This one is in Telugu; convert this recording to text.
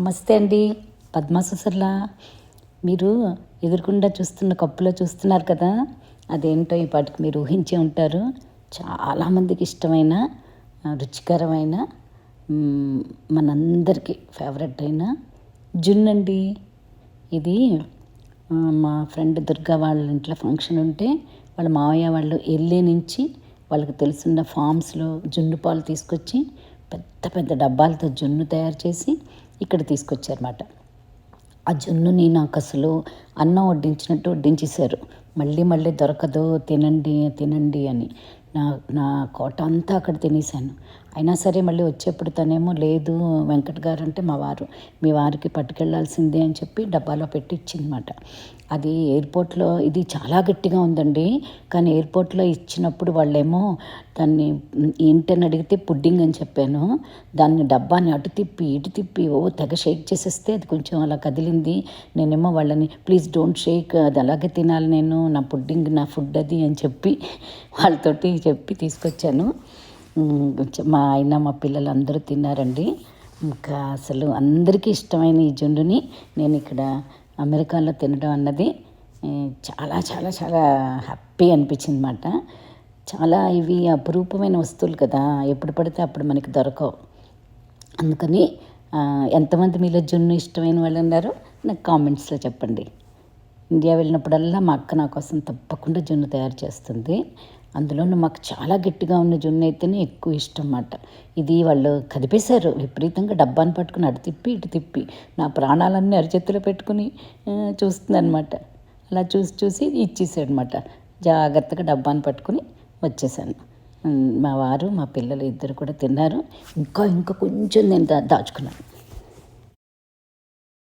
నమస్తే అండి పద్మా మీరు ఎదురుకుండా చూస్తున్న కప్పులో చూస్తున్నారు కదా అదేంటో ఈ పాటికి మీరు ఊహించే ఉంటారు. చాలామందికి ఇష్టమైన రుచికరమైన మనందరికీ ఫేవరెట్ అయిన జున్నండి ఇది మా ఫ్రెండ్ దుర్గా వాళ్ళ ఇంట్లో ఫంక్షన్ ఉంటే వాళ్ళ మావయ్య వాళ్ళు ఎల్లే నుంచి వాళ్ళకి తెలుసున్న ఫామ్స్లో జున్ను పాలు తీసుకొచ్చి పెద్ద పెద్ద డబ్బాలతో జున్ను తయారు చేసి ఇక్కడ తీసుకొచ్చారన్నమాట. ఆ జున్నుని నాకు అసలు అన్నం వడ్డించినట్టు వడ్డించేశారు. మళ్ళీ మళ్ళీ దొరకదు తినండి తినండి అని. నా నా కోట అంతా అక్కడ తినేసాను అయినా సరే మళ్ళీ వచ్చేప్పుడు తనేమో లేదు వెంకట్ గారు అంటే మా వారు మీ వారికి పట్టుకెళ్ళాల్సిందే అని చెప్పి డబ్బాలో పెట్టి ఇచ్చిందన్నమాట అది ఎయిర్పోర్ట్లో ఇది చాలా గట్టిగా ఉందండి. కానీ ఎయిర్పోర్ట్లో ఇచ్చినప్పుడు వాళ్ళేమో దాన్ని ఏంటని అడిగితే పుడ్డింగ్ అని చెప్పాను. దాన్ని డబ్బాని అటు తిప్పి ఇటు తిప్పి ఓ తెగ షేక్ చేసేస్తే అది కొంచెం అలా కదిలింది. నేనేమో వాళ్ళని ప్లీజ్ డోంట్ షేక్ అది అలాగే తినాలి నేను నా పుడ్డింగ్ నా ఫుడ్ అది అని చెప్పి వాళ్ళతోటి చెప్పి తీసుకొచ్చాను. మా ఆయన మా పిల్లలు అందరూ తిన్నారండి. ఇంకా అసలు అందరికీ ఇష్టమైన ఈ జుండుని నేను ఇక్కడ అమెరికాలో తినడం అన్నది చాలా చాలా చాలా హ్యాపీ అనిపించింది అనమాట చాలా ఇవి అపురూపమైన వస్తువులు కదా ఎప్పుడు పడితే అప్పుడు మనకి దొరకవు. అందుకని ఎంతమంది మీలో జున్ను ఇష్టమైన వాళ్ళు ఉన్నారో నాకు కామెంట్స్లో చెప్పండి. ఇండియా వెళ్ళినప్పుడల్లా మా అక్క నా కోసం తప్పకుండా జున్ను తయారు చేస్తుంది. అందులోనూ మాకు చాలా గట్టిగా ఉన్న జున్ను అయితేనే ఎక్కువ ఇష్టం అన్నమాట ఇది వాళ్ళు కదిపేశారు. విపరీతంగా డబ్బాను పట్టుకుని అటు తిప్పి ఇటు తిప్పి. నా ప్రాణాలన్నీ అరిచేతిలో పెట్టుకుని చూస్తుందనమాట అలా చూసి చూసి ఇచ్చేసాడనమాట జాగ్రత్తగా డబ్బాను పట్టుకుని వచ్చేసాను. మా వారు మా పిల్లలు ఇద్దరు కూడా తిన్నారు. ఇంకా ఇంకా కొంచెం నేను దా దాచుకున్నాను.